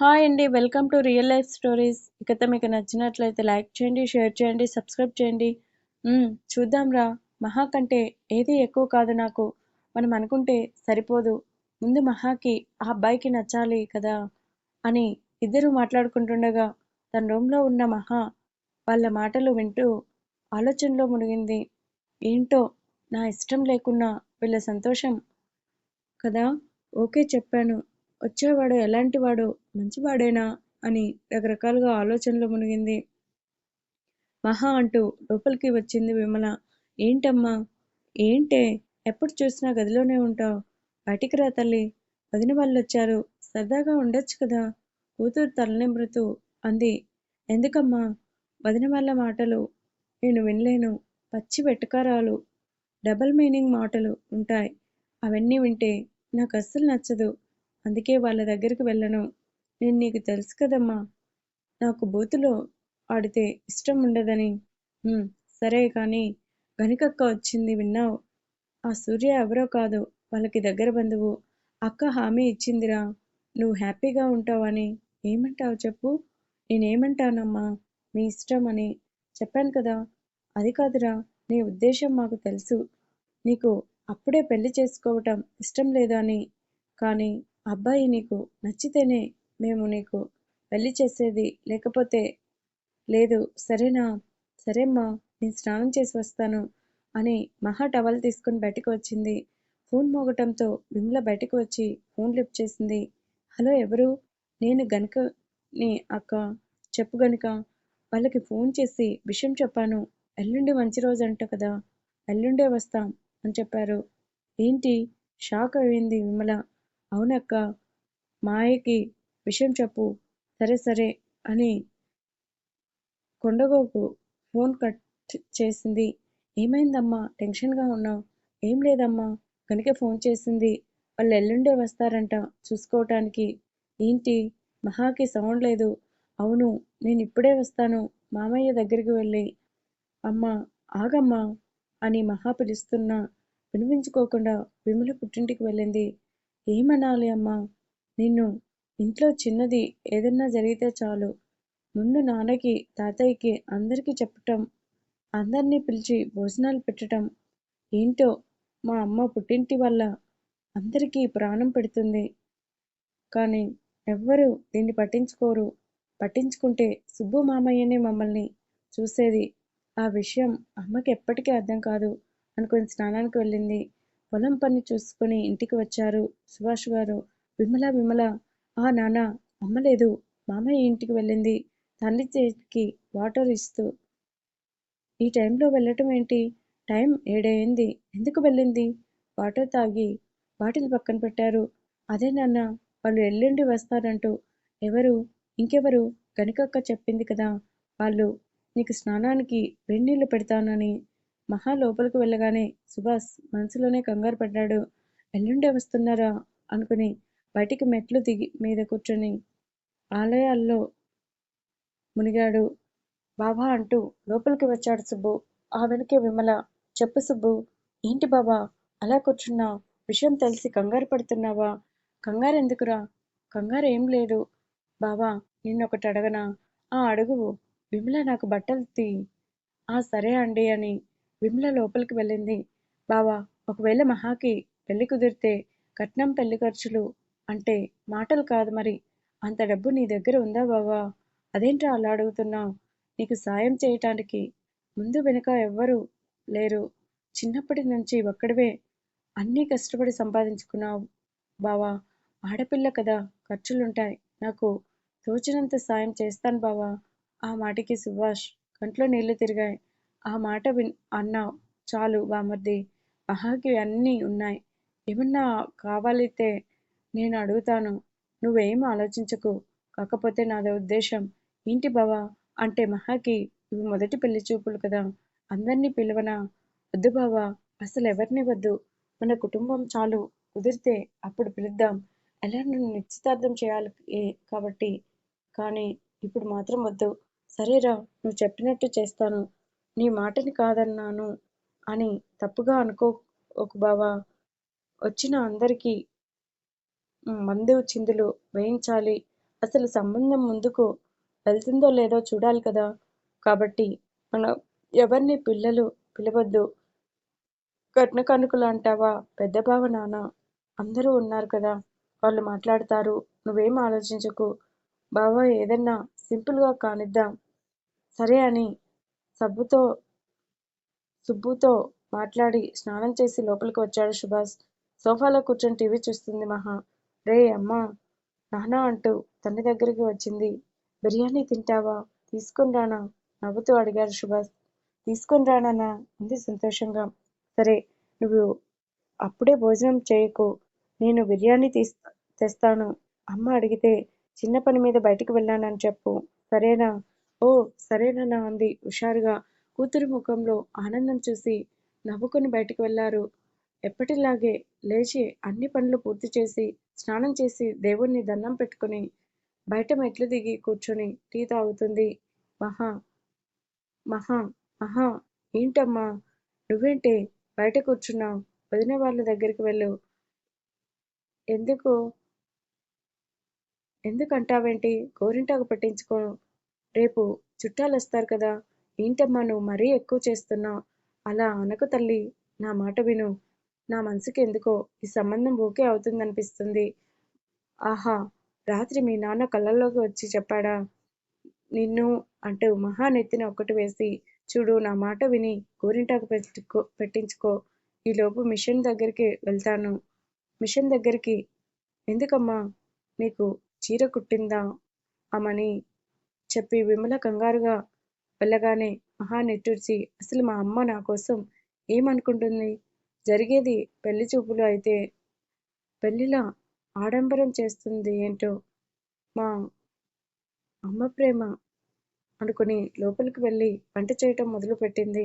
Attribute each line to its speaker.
Speaker 1: Hi అండి welcome to real life stories. ఈ మీకు నచ్చినట్లయితే లైక్ చేయండి షేర్ చేయండి సబ్స్క్రైబ్ చేయండి. చూద్దాంరా మహా కంటే ఏది ఎక్కువ కాదు నాకు. మనం అనుకుంటే సరిపోదు. ముందు మహాకి ఆ అబ్బాయికి నచ్చాలి కదా అని ఇద్దరు మాట్లాడుకుంటుండగా తన రూమ్లో ఉన్న మహా వాళ్ళ మాటలు వింటూ ఆలోచనలో మునిగింది. ఏంటో నా ఇష్టం లేకున్నా వీళ్ళ సంతోషం కదా? ఓకే చెప్పాను. వచ్చేవాడు ఎలాంటివాడు మంచివాడేనా అని రకరకాలుగా ఆలోచనలో మునిగింది. మహా అంటూ లోపలికి వచ్చింది విమల. ఏంటమ్మా? ఏంటే? ఎప్పుడు చూసినా గదిలోనే ఉంటావు. బయటికి రా తల్లి. వదిన వాళ్ళు వచ్చారు సరదాగా ఉండొచ్చు కదా? కూతురు తలనిమ్రుతూ అంది. ఎందుకమ్మా? వదిన వాళ్ళ మాటలు నేను వినలేను. పచ్చి వెటకారాలు డబల్ మీనింగ్ మాటలు ఉంటాయి. అవన్నీ వింటే నాకు అస్సలు నచ్చదు. అందుకే వాళ్ళ దగ్గరికి వెళ్ళను. నేను నీకు తెలుసు కదమ్మా నాకు బూతులో ఆడితే ఇష్టం ఉండదని. సరే కానీ గనికక్క వచ్చింది విన్నావు. ఆ సూర్య ఎవరో కాదు వాళ్ళకి దగ్గర బంధువు. అక్క హామీ ఇచ్చిందిరా నువ్వు హ్యాపీగా ఉంటావని. ఏమంటావు చెప్పు. నేనేమంటానమ్మా మీ ఇష్టం అని చెప్పాను కదా అది కాదురా నీ ఉద్దేశం మాకు తెలుసు. నీకు అప్పుడే పెళ్ళి చేసుకోవటం ఇష్టం లేదా అని. కానీ అబ్బాయి నీకు నచ్చితేనే మేము నీకు పెళ్ళి చేసేది లేకపోతే లేదు సరేనా? సరేమ్మా నేను స్నానం చేసి వస్తాను అని మహా టవల్ తీసుకుని బయటకు వచ్చింది. ఫోన్ మోగటంతో విమల బయటకు వచ్చి ఫోన్ లిఫ్ట్ చేసింది. హలో ఎవరు? నేను గనుక నీ అక్క. చెప్పు గనుక వాళ్ళకి ఫోన్ చేసి విషయం చెప్పాను. ఎల్లుండి మంచి రోజు అంట కదా ఎల్లుండే వస్తాం అని చెప్పారు. ఏంటి? షాక్ అయింది విమల. అవునక్క మాయకి విషయం చెప్పు. సరే సరే అని కొండగోకు ఫోన్ కట్ చేసింది. ఏమైందమ్మా? టెన్షన్గా ఉన్నావు. ఏం లేదమ్మా. కనుక ఫోన్ చేసింది. వాళ్ళు ఎల్లుండే వస్తారంట చూసుకోవటానికి. ఏంటి? మహాకి సౌండ్ లేదు. అవును నేను ఇప్పుడే వస్తాను. మామయ్య దగ్గరికి వెళ్ళి అమ్మా ఆగమ్మా అని మహా పిలుస్తున్నా. వినిపించుకోకుండా విమల పుట్టింటికి వెళ్ళింది. ఏమనాలి అమ్మా? నిన్ను ఇంట్లో చిన్నది ఏదన్నా జరిగితే చాలు. ముందు నాన్నకి తాతయ్యకి అందరికీ చెప్పటం అందరినీ పిలిచి భోజనాలు పెట్టటం ఏంటో మా అమ్మ పుట్టింటి వల్ల అందరికీ ప్రాణం పెడుతుంది. కానీ ఎవ్వరూ దీన్ని పట్టించుకోరు. పట్టించుకుంటే సుబ్బు మామయ్యనే మమ్మల్ని చూసేది. ఆ విషయం అమ్మకి ఎప్పటికీ అర్థం కాదు అనుకుని స్నానానికి వెళ్ళింది. పొలం పని చూసుకుని ఇంటికి వచ్చారు సుభాష్ గారు. విమల విమల. ఆ నాన్న అమ్మలేదు మామయ్య ఇంటికి వెళ్ళింది. తండ్రి చేతికి వాటర్ ఇస్తూ. ఈ టైంలో వెళ్ళటం ఏంటి? టైం ఏడయింది. ఎందుకు వెళ్ళింది? వాటర్ తాగి బాటిల్ పక్కన పెట్టారు. అదే నాన్న వాళ్ళు ఎల్లుండి వస్తారంటూ. ఎవరు? ఇంకెవరు? గనికక్క చెప్పింది కదా. వాళ్ళు నీకు స్నానానికి వెన్నీళ్ళు పెడతానని. మహా లోపలికి వెళ్ళగానే సుభాష్ మనసులోనే కంగారు పడ్డాడు. ఎల్లుండే వస్తున్నారా? అనుకుని బయటికి మెట్లు దిగి మీద కూర్చొని ఆలయాల్లో మునిగాడు. బాబా అంటూ లోపలికి వచ్చాడు సుబ్బు. ఆ వెనకే విమల చెప్పు సుబ్బు ఏంటి బాబా? అలా కూర్చున్నా విషయం తెలిసి కంగారు పడుతున్నావా? కంగారు ఎందుకురా? కంగారు ఏం లేదు. బాబా నిన్నొకటి అడగనా? ఆ అడుగు. విమల నాకు బట్టలు తీ. ఆ సరే అండి అని విమల లోపలికి వెళ్ళింది. బావా ఒకవేళ మహాకి పెళ్ళి కుదిరితే కట్నం పెళ్ళి ఖర్చులు అంటే మాటలు కాదు మరి. అంత డబ్బు నీ దగ్గర ఉందా బావా? అదేంట్రా అలా అడుగుతున్నావు? నీకు సాయం చేయటానికి ముందు వెనుక ఎవ్వరూ లేరు. చిన్నప్పటి నుంచి ఒక్కడివే అన్నీ కష్టపడి సంపాదించుకున్నావు. బావా ఆడపిల్ల కదా ఖర్చులుంటాయి. నాకు తోచినంత సాయం చేస్తాను బావా. ఆ మాటకి సుభాష్ కంట్లో నీళ్ళు తిరిగాయి. ఆ మాట విన్ అన్నావు చాలు బామర్ది మహాకి అన్నీ ఉన్నాయి. ఏమన్నా కావాలైతే నేను అడుగుతాను. నువ్వేం ఆలోచించకు. కాకపోతే నాది ఉద్దేశం. ఏంటి బావా? అంటే మహాకి ఇవి మొదటి పెళ్ళి చూపులు కదా. అందరినీ పిలవనా? వద్దు బావా అసలు ఎవరిని వద్దు? మన కుటుంబం చాలు కుదిరితే అప్పుడు పిలుద్దాం. ఎలా నన్ను నిశ్చితార్థం చేయాలి కాబట్టి? కానీ ఇప్పుడు మాత్రం వద్దు. సరేరా నువ్వు చెప్పినట్టు చేస్తాను. నీ మాటని కాదన్నాను అని తప్పుగా అనుకోకు బావా. వచ్చిన అందరికీ మందు చిందులు వేయించాలి. అసలు సంబంధం ముందుకు వెళ్తుందో లేదో చూడాలి కదా. కాబట్టి మనం ఎవరిని పిల్లలు పిలవద్దు. కట్న కనుకలు అంటావా? పెద్ద బావ నాన్న అందరూ ఉన్నారు కదా. వాళ్ళు మాట్లాడతారు. నువ్వేం ఆలోచించకు. బావ ఏదన్నా సింపుల్గా కానిద్దాం. సరే అని సబ్బుతో సుబ్బుతో మాట్లాడి స్నానం చేసి లోపలికి వచ్చాడు సుభాష్. సోఫాలో కూర్చొని టీవీ చూస్తుంది మహా. రే అమ్మా నాన్న అంటూ తండ్రి దగ్గరికి వచ్చింది. బిర్యానీ తింటావా? తీసుకొని రానా? నవ్వుతూ అడిగాడు సుభాష్. తీసుకొని రానా అంది సంతోషంగా. సరే నువ్వు అప్పుడే భోజనం చేయకు. నేను బిర్యానీ తీస్ తెస్తాను. అమ్మ అడిగితే చిన్న పని మీద బయటికి వెళ్ళానని చెప్పు. సరేనా? ఓ సరేనన్నా అంది హుషారుగా. కూతురి ముఖంలో ఆనందం చూసి నవ్వుకొని బయటికి వెళ్ళారు ఎప్పటిలాగే లేచి అన్ని పనులు పూర్తి చేసి స్నానం చేసి దేవుణ్ణి దండం పెట్టుకుని బయట మెట్లు దిగి కూర్చొని టీ తాగుతుంది. మహా మహా మహా ఏంటమ్మా? నువ్వేంటే బయట కూర్చున్నావు? వదిన వాళ్ళ దగ్గరికి వెళ్ళు. ఎందుకు? ఎందుకంటావేంటి? గోరింటాకు పట్టించుకో రేపు చుట్టాలు వస్తారు కదా. ఏంటమ్మా నువ్వు మరీ ఎక్కువ చేస్తున్నావు అలా అనకు తల్లి. నా మాట విను. నా మనసుకి ఎందుకో ఈ సంబంధం ఓకే అవుతుందనిపిస్తుంది. ఆహా! రాత్రి మీ నాన్న కళ్ళల్లోకి వచ్చి చెప్పాడా? నిన్ను అంటూ మహానెత్తిన ఒక్కటి వేసి చూడు నా మాట విని గోరింటాకు పెట్టుకో పెట్టించుకో. ఈలోపు మిషన్ దగ్గరికి వెళ్తాను. మిషన్ దగ్గరికి. ఎందుకమ్మా? నీకు చీర కుట్టిందా? అమని చెప్పి విమల కంగారుగా వెళ్ళగానే మహా నిట్టూర్చి అసలు మా అమ్మ నా కోసం ఏమనుకుంటుంది? జరిగేది పెళ్ళి చూపులు అయితే పెళ్ళిలా ఆడంబరం చేస్తుంది ఏంటో మా అమ్మ ప్రేమ అనుకుని లోపలికి వెళ్ళి వంట చేయటం మొదలుపెట్టింది.